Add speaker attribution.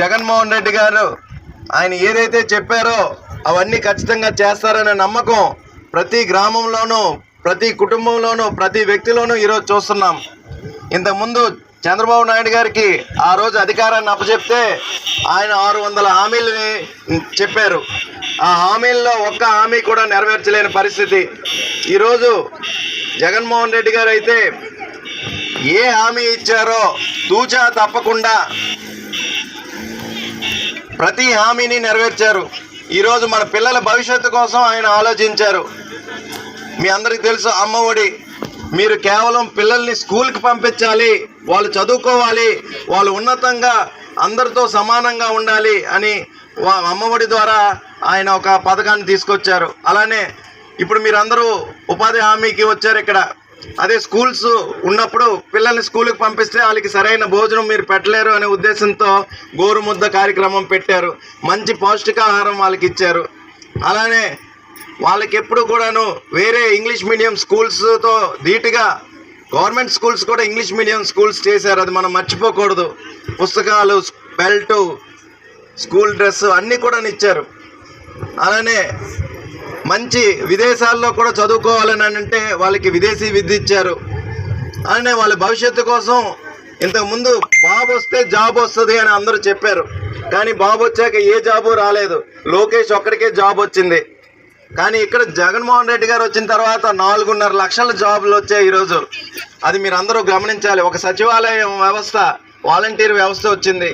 Speaker 1: జగన్మోహన్ రెడ్డి గారు ఆయన ఏదైతే చెప్పారో అవన్నీ ఖచ్చితంగా చేస్తారనే నమ్మకం ప్రతి గ్రామంలోనూ ప్రతి కుటుంబంలోనూ ప్రతి వ్యక్తిలోనూ ఈరోజు చూస్తున్నాం. ఇంతకుముందు చంద్రబాబు నాయుడు గారికి ఆ రోజు అధికారాన్ని అప్పచెప్తే ఆయన ఆరు వందల హామీలని చెప్పారు. ఆ హామీల్లో ఒక్క హామీ కూడా నెరవేర్చలేని పరిస్థితి. ఈరోజు జగన్మోహన్ రెడ్డి గారు అయితే ఏ హామీ ఇచ్చారో తూచా తప్పకుండా ప్రతి హామీని నెరవేర్చారు. ఈరోజు మన పిల్లల భవిష్యత్తు కోసం ఆయన ఆలోచించారు. మీ అందరికీ తెలుసు అమ్మ ఒడి మీరు కేవలం పిల్లల్ని స్కూల్కి పంపించాలి వాళ్ళు చదువుకోవాలి వాళ్ళు ఉన్నతంగా అందరితో సమానంగా ఉండాలి అని వా- అమ్మఒడి ద్వారా ఆయన ఒక పథకాన్ని తీసుకొచ్చారు. అలానే ఇప్పుడు మీరందరూ ఉపాధి హామీకి వచ్చారు ఇక్కడ. అదే స్కూల్స్ ఉన్నప్పుడు పిల్లల్ని స్కూల్కి పంపిస్తే వాళ్ళకి సరైన భోజనం మీరు పెట్టలేరు అనే ఉద్దేశంతో గోరుముద్ద కార్యక్రమం పెట్టారు. మంచి పౌష్టికాహారం వాళ్ళకి ఇచ్చారు. అలానే వాళ్ళకి ఎప్పుడు కూడాను వేరే ఇంగ్లీష్ మీడియం స్కూల్స్తో ధీటుగా గవర్నమెంట్ స్కూల్స్ కూడా ఇంగ్లీష్ మీడియం స్కూల్స్ చేశారు. అది మనం మర్చిపోకూడదు. పుస్తకాలు బెల్టు స్కూల్ డ్రెస్ అన్నీ కూడా ఇచ్చారు. అలానే మంచి విదేశాల్లో కూడా చదువుకోవాలని అంటే వాళ్ళకి విదేశీ విద్య ఇచ్చారు. అలానే వాళ్ళ భవిష్యత్తు కోసం ఇంతకుముందు బాబు వస్తే జాబ్ వస్తుంది అని అందరూ చెప్పారు. కానీ బాబు వచ్చాక ఏ జాబు రాలేదు. లోకేష్ ఒక్కడికే జాబ్ వచ్చింది. కానీ ఇక్కడ జగన్మోహన్ రెడ్డి గారు వచ్చిన తర్వాత నాలుగున్నర లక్షల జాబులు వచ్చాయి ఈరోజు. అది మీరు అందరూ గమనించాలి. ఒక సచివాలయం వ్యవస్థ వాలంటీర్ వ్యవస్థ వచ్చింది.